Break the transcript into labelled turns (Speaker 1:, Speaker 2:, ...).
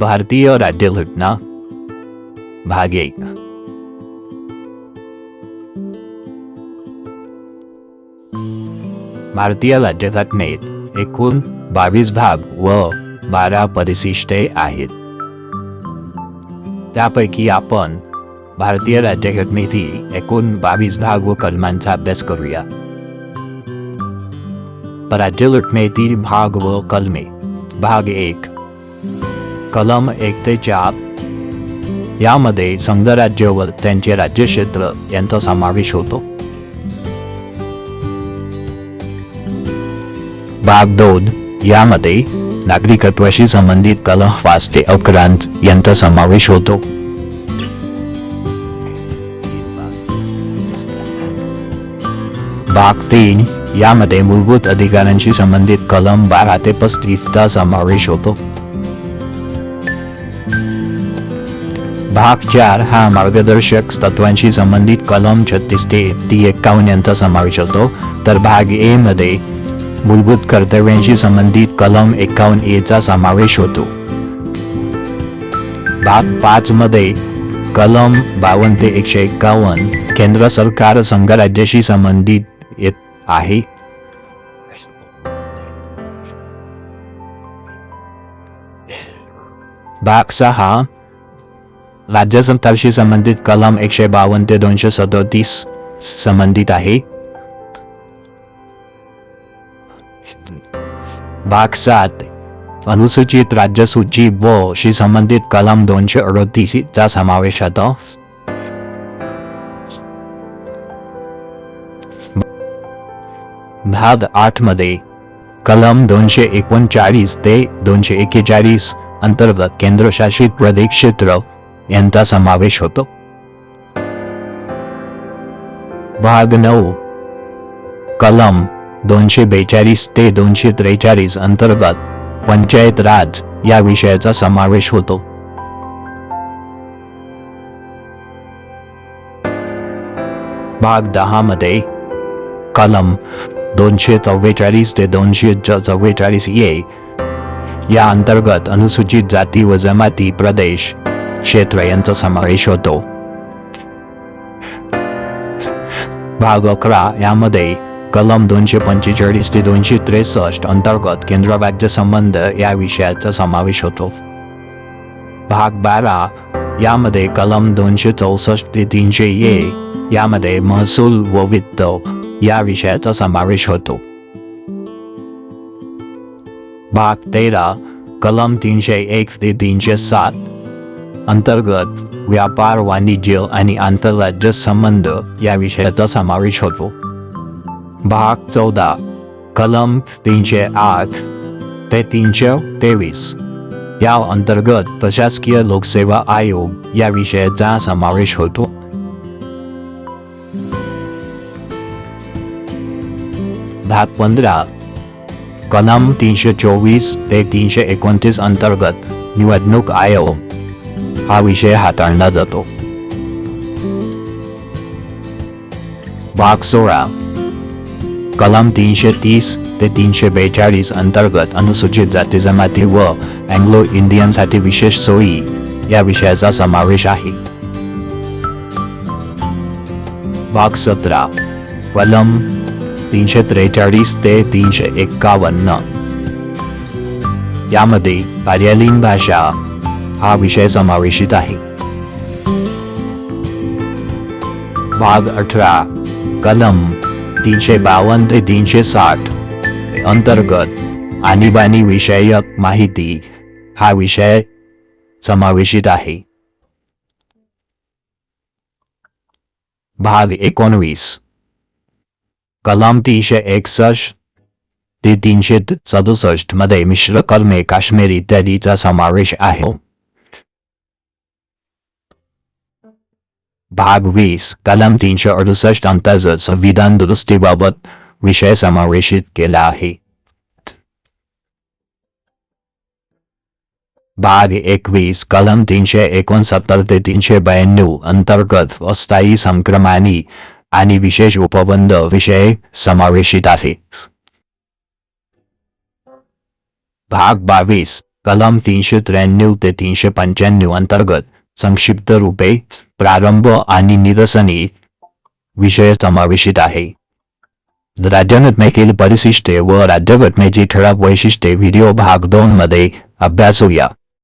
Speaker 1: भारतीय राज्यघटना भाग एक. भारतीय राज्यघटनेत एकूण बावीस भाग व बारा परिशिष्टे आहेत. त्यापैकी आपण भारतीय राज्यघटनेतील एकूण बावीस भाग व कलमांचा अभ्यास करूया. राज्यघटनेतील भाग व कलमे. भाग एक. कलम एक ते चार. यामध्ये संघराज्य व त्यांचे राज्यक्षेत्र यांचा समावेश होतो. भाग दोन यामध्ये नागरिकत्वाशी संबंधित कलम पाच ते अकरा यांचा समावेश होतो. भाग तीन यामध्ये मूलभूत अधिकारांशी संबंधित कलम बारा ते पस्तीसचा समावेश होतो. भाग चार हा मार्गदर्शक तत्वांशी संबंधित कलम छत्तीस ते ती एक्कावन्न यांचा समावेश होतो. तर भाग ए मध्ये मूलभूत कर्तव्यांशी संबंधित कलम एकावन्न ए चा समावेश होतो. भाग पाच मध्ये कलम बावन्न ते एकशे एक्कावन्न केंद्र सरकार संघराज्याशी संबंधित येत आहे. भाग सहा राज्य संस्थाशी संबंधित कलम एकशे बावन्न ते दोनशे सदोतीस संबंधित आहे भाग सात अनुसूचित राज्य सूची व शी संबंधित कलम दोनशे अडतीस चा समावेश होतो भाग आठमध्ये कलम दोनशे एकोणचाळीस ते दोनशे एक्केचाळीस अंतर्गत केंद्रशासित प्रदेश क्षेत्र यांचा समावेश होतो. भाग नऊ. कलम दोनशे बेचाळीस ते दोनशे त्रेचाळीस अंतर्गत पंचायत राज या विषयाचा समावेश होतो. भाग दहा मध्ये कलम दोनशे चव्वेचाळीस ते दोनशे चव्वेचाळीस ये या अंतर्गत अनुसूचित जाती व जमाती प्रदेश क्षेत्र यांचा समावेश होतो भाग अकरा यामध्ये कलम दोनशे पंचेचाळीस ते दोनशे त्रेसष्ट अंतर्गत केंद्र राज्य संबंध या विषयाचा समावेश होतो भाग बारा यामध्ये कलम दोनशे चौसष्ट ते तीनशे ये यामध्ये महसूल व वित्त या विषयाचा समावेश होतो भाग तेरा कलम तीनशे एक ते तीनशे सात अंतर्गत व्यापार वाणिज्य आणि आंतरराज्य संबंध या विषयाचा समावेश होतो. भाग चौदा. कलम तीनशे आठ ते तीनशे तेवीस. या अंतर्गत प्रशासकीय लोकसेवा आयोग या विषयाचा समावेश होतो. भाग पंधरा. कलम तीनशे चोवीस ते तीनशे एकोणतीस अंतर्गत निवडणूक आयोग. हा विषय हाताळला जातो. भाग सोळा. कलम तीनशे तीस ते तीनशे बेचाळीस अंतर्गत अनुसूचित जाती जमाती व अँग्लो इंडियनसाठी विशेष सोयी या विषयाचा समावेश आहे. भाग सतरा. कलम तीनशे त्रेचाळीस ते तीनशे एक्कावन्न. यामध्ये कार्यालयीन भाषा हा विषय समावेशित आहे. भाग अठरा. कलम तीनशे बावन्न ते तीनशे साठ. अंतर्गत आणीबाणी विषयक माहिती. हा विषय समावेशित आहे. भाग एकोणवीस. कलम तीनशे एकसष्ट ते तीनशे सदुसष्टमध्ये मिश्र कलमे काश्मीर इत्यादीचा समावेश आहे. भाग वीस कलम तीनशे अडुसष्ट अंतर्गत संविधान दुरुस्तीबाबत विषय समावेशित केला आहे. भाग एकवीस कलम तीनशे एकोणसत्तर ते तीनशे ब्याण्णव अंतर्गत अस्थायी संक्रमणी आणि विशेष उपबंध विषय समावेशित आहे. भाग बावीस कलम तीनशे त्र्याण्णव ते तीनशे पंच्याण्णव अंतर्गत संक्षिप्त रूपे प्रारंभ आणि निरसनी विषय समावेशित आहे. राज्यघटनेतील परिशिष्टे व राज्यघटनेची ठळक वैशिष्ट्ये व्हिडिओ भाग दोन मध्ये अभ्यासूया.